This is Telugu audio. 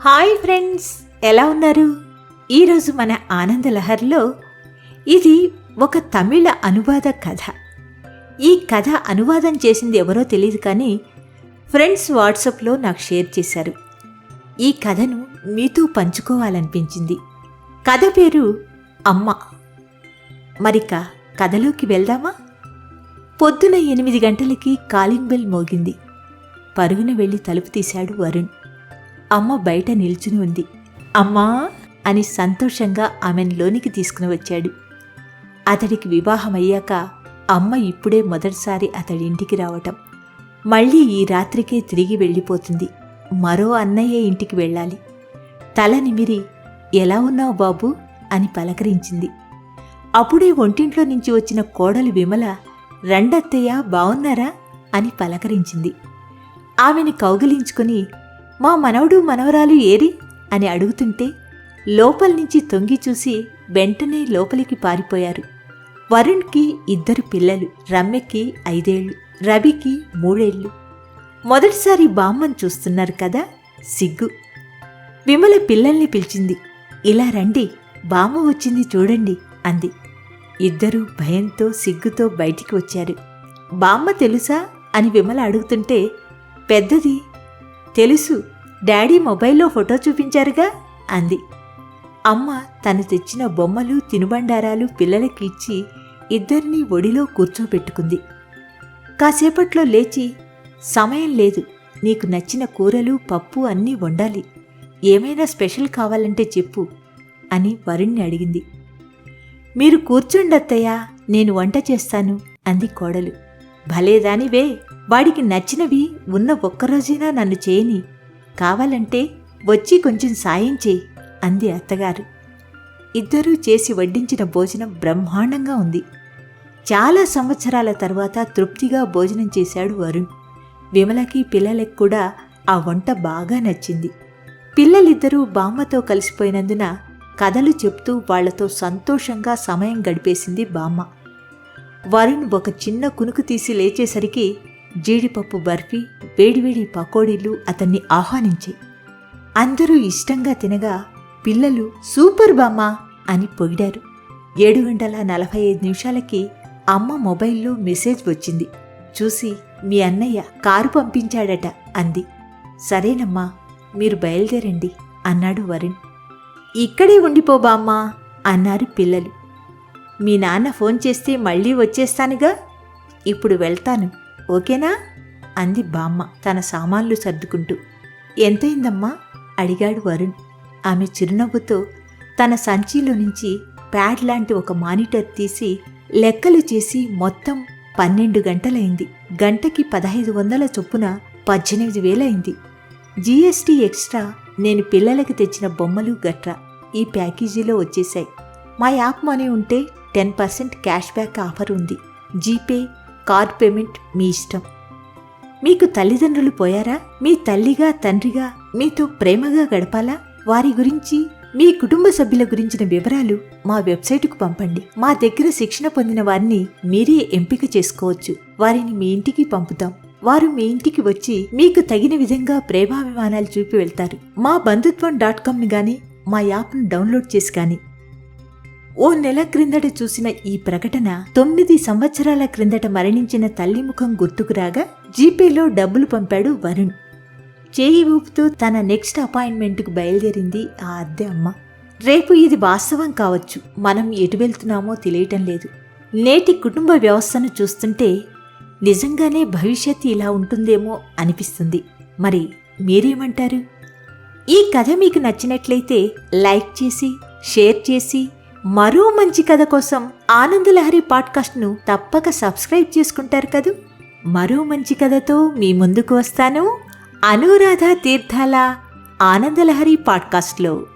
హాయ్ ఫ్రెండ్స్ ఎలా ఉన్నారు? ఈరోజు మన ఆనందలహర్లో ఇది ఒక తమిళ అనువాద కథ. ఈ కథ అనువాదం చేసింది ఎవరో తెలియదు కానీ ఫ్రెండ్స్ వాట్సాప్లో నాకు షేర్ చేశారు. ఈ కథను మీతో పంచుకోవాలనిపించింది. కథ పేరు అమ్మ. మరిక కథలోకి వెళ్దామా? పొద్దున ఎనిమిది గంటలకి కాలింగ్ బెల్ మోగింది. పరుగున వెళ్ళి తలుపు తీశాడు వరుణ్. అమ్మ బయట నిల్చుని ఉంది. అమ్మా అని సంతోషంగా ఆమెను లోనికి తీసుకుని వచ్చాడు. అతడికి వివాహమయ్యాక అమ్మ ఇప్పుడే మొదటిసారి అతడి ఇంటికి రావటం. మళ్ళీ ఈ రాత్రికే తిరిగి వెళ్ళిపోతుంది. మరో అన్నయ్య ఇంటికి వెళ్ళాలి. తల నిమిరి ఎలా ఉన్నావు బాబు? అని పలకరించింది. అప్పుడే ఒంటింట్లో నుంచి వచ్చిన కోడలు విమల రండత్తయ్య బావున్నారా? అని పలకరించింది. ఆమెని కౌగిలించుకుని మా మనవడు మనవరాలు ఏరి? అని అడుగుతుంటే లోపల నుంచి తొంగి చూసి వెంటనే లోపలికి పారిపోయారు. వరుణ్కి ఇద్దరు పిల్లలు రమ్యకి ఐదేళ్ళు రవికి మూడేళ్ళు మొదటిసారి బామ్మను చూస్తున్నారు కదా సిగ్గు. విమల పిల్లల్ని పిలిచింది. ఇలా రండి బామ్మ వచ్చింది చూడండి అంది. ఇద్దరూ భయంతో సిగ్గుతో బయటికి వచ్చారు. బామ్మ తెలుసా? అని విమల అడుగుతుంటే పెద్దది. తెలుసు డాడీ మొబైల్లో ఫోటో చూపించారుగా అంది. అమ్మ తను తెచ్చిన బొమ్మలు తినుబండారాలు పిల్లలకి ఇచ్చి ఇద్దరినీ ఒడిలో కూర్చోబెట్టుకుంది. కాసేపట్లో లేచి సమయం లేదు నీకు నచ్చిన కూరలు పప్పు అన్నీ వండాలి. ఏమైనా స్పెషల్ కావాలంటే చెప్పు అని వరుణ్ణి అడిగింది. మీరు కూర్చోండత్తయ్యా నేను వంట చేస్తాను అంది కోడలు. భలేదానివే వాడికి నచ్చినవి ఉన్న ఒక్కరోజైనా నన్ను చేయని కావాలంటే వచ్చి కొంచెం సాయం చేయి అంది అత్తగారు. ఇద్దరూ చేసి వడ్డించిన భోజనం బ్రహ్మాండంగా ఉంది. చాలా సంవత్సరాల తర్వాత తృప్తిగా భోజనం చేశాడు వరుణ్. విమలకి పిల్లలకు కూడా ఆ వంట బాగా నచ్చింది. పిల్లలిద్దరూ బామ్మతో కలిసిపోయినందున కథలు చెప్తూ వాళ్ళతో సంతోషంగా సమయం గడిపేసింది బామ్మ. వరుణ్ ఒక చిన్న కునుకు తీసి లేచేసరికి జీడిపప్పు బర్ఫీ వేడివేడి పకోడీలు అతన్ని ఆహ్వానించాయి. అందరూ ఇష్టంగా తినగా పిల్లలు సూపర్ బామ్మ అని పొగిడారు. ఏడు గంటల నలభై ఐదు నిమిషాలకి అమ్మ మొబైల్లో మెసేజ్ వచ్చింది. చూసి మీ అన్నయ్య కారు పంపించాడట అంది. సరేనమ్మా మీరు బయలుదేరండి అన్నాడు వరుణ్. ఇక్కడే ఉండిపోబామ్మా అన్నారు పిల్లలు. మీ నాన్న ఫోన్ చేస్తే మళ్ళీ వచ్చేస్తానుగా? ఇప్పుడు వెళ్తాను ఓకేనా? అంది బామ్మ తన సామాన్లు సర్దుకుంటూ. ఎంతైందమ్మా? అడిగాడు వరుణ్. ఆమె చిరునవ్వుతో తన సంచిలో నుంచి ప్యాడ్ లాంటి ఒక మానిటర్ తీసి లెక్కలు చేసి మొత్తం పన్నెండు గంటలైంది. గంటకి పదహైదు వందల చొప్పున పద్దెనిమిది వేలైంది. జీఎస్టీ ఎక్స్ట్రా నేను పిల్లలకి తెచ్చిన బొమ్మలు గట్రా ఈ ప్యాకేజీలో వచ్చేశాయి. మా యాప్ మనీ ఉంటే ten percent cash back offer ఉంది. జీపే కార్డ్ పేమెంట్ మీ ఇష్టం. మీకు తల్లిదండ్రులు పోయారా? మీ తల్లిగా తండ్రిగా మీతో ప్రేమగా గడపాలా? వారి గురించి మీ కుటుంబ సభ్యుల గురించిన వివరాలు మా వెబ్సైటుకు పంపండి. మా దగ్గర శిక్షణ పొందిన వారిని మీరే ఎంపిక చేసుకోవచ్చు. వారిని మీ ఇంటికి పంపుతాం. వారు మీ ఇంటికి వచ్చి మీకు తగిన విధంగా ప్రేమాభిమానాలు చూపి వెళ్తారు. మా బంధుత్వం డాట్ కామ్ని కానీ మా యాప్ను డౌన్లోడ్ చేసి కానీ ఓ నెల క్రిందట చూసిన ఈ ప్రకటన తొమ్మిది సంవత్సరాల క్రిందట మరణించిన తల్లి ముఖం గుర్తుకురాగా జీపేలో డబ్బులు పంపాడు వరుణ్. చేయి ఊపుతూ తన నెక్స్ట్ అపాయింట్మెంట్కు బయలుదేరింది ఆ అద్దె అమ్మ. రేపు ఇది వాస్తవం కావచ్చు. మనం ఎటు వెళ్తున్నామో తెలియటం లేదు. నేటి కుటుంబ వ్యవస్థను చూస్తుంటే నిజంగానే భవిష్యత్తు ఇలా ఉంటుందేమో అనిపిస్తుంది. మరి మీరేమంటారు? ఈ కథ మీకు నచ్చినట్లయితే లైక్ చేసి షేర్ చేసి మరో మంచి కథ కోసం ఆనందలహరి పాడ్కాస్ట్ను తప్పక సబ్స్క్రైబ్ చేసుకుంటారు కదూ? మరో మంచి కథతో మీ ముందుకు వస్తాను. అనురాధ తీర్థాల ఆనందలహరి పాడ్కాస్ట్లో.